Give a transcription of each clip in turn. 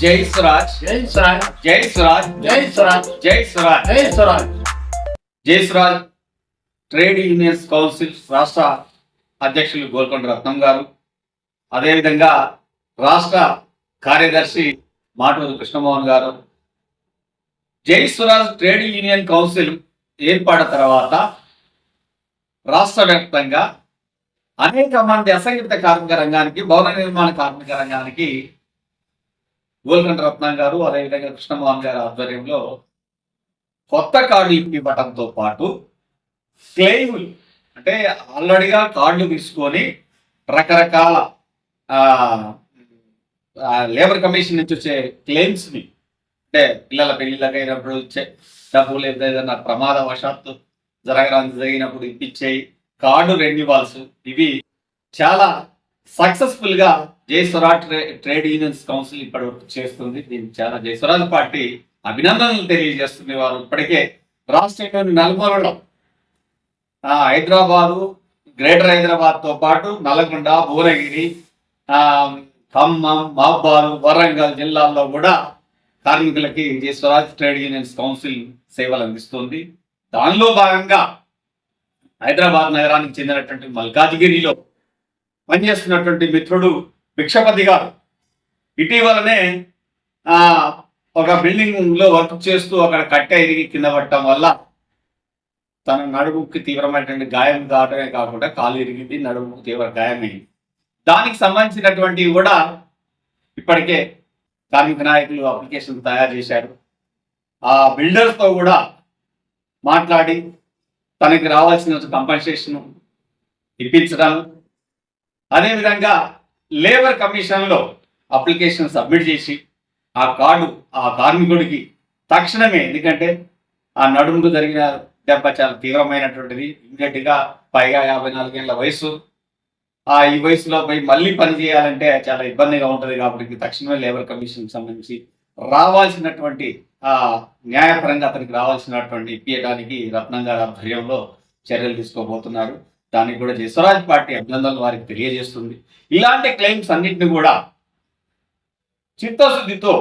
జై స్వరాజ్. జై స్వరాజ్. జై స్వరాజ్. జై స్వరాజ్. జై స్వరాజ్. జై స్వరాజ్. జై స్వరాజ్. ట్రేడ్ యూనియన్స్ కౌన్సిల్ రాష్ట్ర అధ్యక్షులు గోల్కొండ రత్నం గారు. అదేవిధంగా రాష్ట్ర కార్యదర్శి మాటూరు కృష్ణమోహన్ గారు. జై స్వరాజ్ ట్రేడ్ యూనియన్ కౌన్సిల్ ఏర్పడిన తర్వాత రాష్ట్ర వ్యాప్తంగా అనేక మంది అసంఘటిత కార్మిక రంగానికి భవన నిర్మాణ కార్మిక రంగానికి గోల్కంట రత్నం గారు అదేవిధంగా కృష్ణమోహన్ గారి ఆధ్వర్యంలో కొత్త కార్డు ఇవ్వటంతో పాటు క్లెయిములు అంటే ఆల్రెడీగా కార్డులు తీసుకొని రకరకాల లేబర్ కమిషన్ నుంచి వచ్చే క్లెయిమ్స్ని అంటే పిల్లల పెళ్ళిళ్ళకి అయినప్పుడు వచ్చే డబ్బులు ఏదైనా ఏదైనా ప్రమాదవశాత్తు జరగడానికి జరిగినప్పుడు ఇప్పించేయి కార్డు రెన్యువల్స్ ఇవి చాలా సక్సెస్ఫుల్గా జయస్వరాజ్ ట్రేడ్ యూనియన్స్ కౌన్సిల్ ఇప్పటివరకు చేస్తుంది. దీనికి చాలా జయస్వరాజ్ పార్టీ అభినందనలు తెలియజేస్తుంది వారు ఇప్పటికే. రాష్ట్రంలోని నలుమూలలో ఆ, హైదరాబాదు గ్రేటర్ హైదరాబాద్తో పాటు నల్గొండ భువనగిరి ఆ, ఖమ్మం మహబాద్ వరంగల్ జిల్లాల్లో కూడా కార్మికులకి Jaya Swaraj trade unions council సేవలు అందిస్తుంది. దానిలో భాగంగా హైదరాబాద్ నగరానికి చెందినటువంటి మల్కాజ్గిరిలో పనిచేస్తున్నటువంటి మిత్రుడు భిక్షపతి గారు. ఇటీవలనే ఒక బిల్డింగ్లో వర్క్ చేస్తూ అక్కడ కట్టె ఇరిగి కింద పడటం వల్ల తన నడుముకి తీవ్రమైనటువంటి గాయం కావటమే కాకుండా కాలు ఇరిగింది నడుముకు తీవ్ర గాయమైంది. దానికి సంబంధించినటువంటివి కూడా ఇప్పటికే కార్మిక నాయకులు అప్లికేషన్ తయారు చేశారు. ఆ బిల్డర్స్తో కూడా మాట్లాడి తనకి రావాల్సిన కంపన్సేషన్ ఇప్పించడం అదేవిధంగా లేబర్ కమిషన్లో అప్లికేషన్ సబ్మిట్ చేసి ఆ కార్డు ఆ కార్మికుడికి తక్షణమే ఎందుకంటే ఆ నడుముకు జరిగిన దెబ్బ చాలా తీవ్రమైనటువంటిది. ఇమ్మీడియట్గా పైగా యాభై నాలుగేళ్ళ వయసు ఆ ఈ వయసులో పోయి మళ్ళీ పని చేయాలంటే చాలా ఇబ్బందిగా ఉంటుంది కాబట్టి తక్షణమే లేబర్ కమిషన్ సంబంధించి రావాల్సినటువంటి ఆ న్యాయపరంగా అతనికి రావాల్సినటువంటి ఇప్పించడానికి రత్నం గారి ఆధ్వర్యంలో చర్యలు తీసుకోబోతున్నారు. దానికి కూడా జయస్వరాజ్ పార్టీ అభినందనలు వారికి తెలియజేస్తుంది. ఇలాంటి క్లెయిమ్స్ అన్నింటిని కూడా చిత్తశుద్ధితో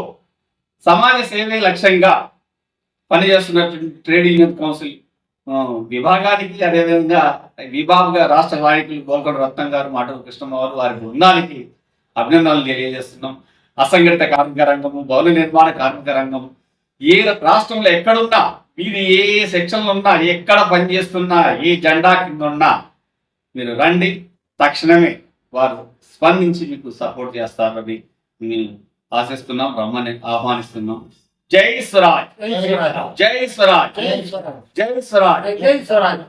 సమాజ సేవే లక్ష్యంగా పనిచేస్తున్నటువంటి ట్రేడ్ యూనియన్ కౌన్సిల్ విభాగానికి అదేవిధంగా విభాగ రాష్ట్ర నాయకులు గోల్కొండ రత్నం గారు మాటలు కృష్ణమ్మ వారి బృందానికి అభినందనలు తెలియజేస్తున్నాం. అసంఘటిత కార్మిక రంగము భవన నిర్మాణ కార్మిక రంగము ఏ రాష్ట్రంలో ఎక్కడున్నా మీరు ఏ ఏ సెక్షన్లు ఉన్నా ఎక్కడ పనిచేస్తున్నా ఏ జెండా కింద ఉన్నా మీరు రండి. తక్షణమే వారు స్పందించి మీకు సపోర్ట్ చేస్తారని మేము ఆశిస్తున్నాం రమ్మని ఆహ్వానిస్తున్నాం. జై స్వరాజ్! జై స్వరాజ్! జై స్వరాజ్! జై స్వరాజ్!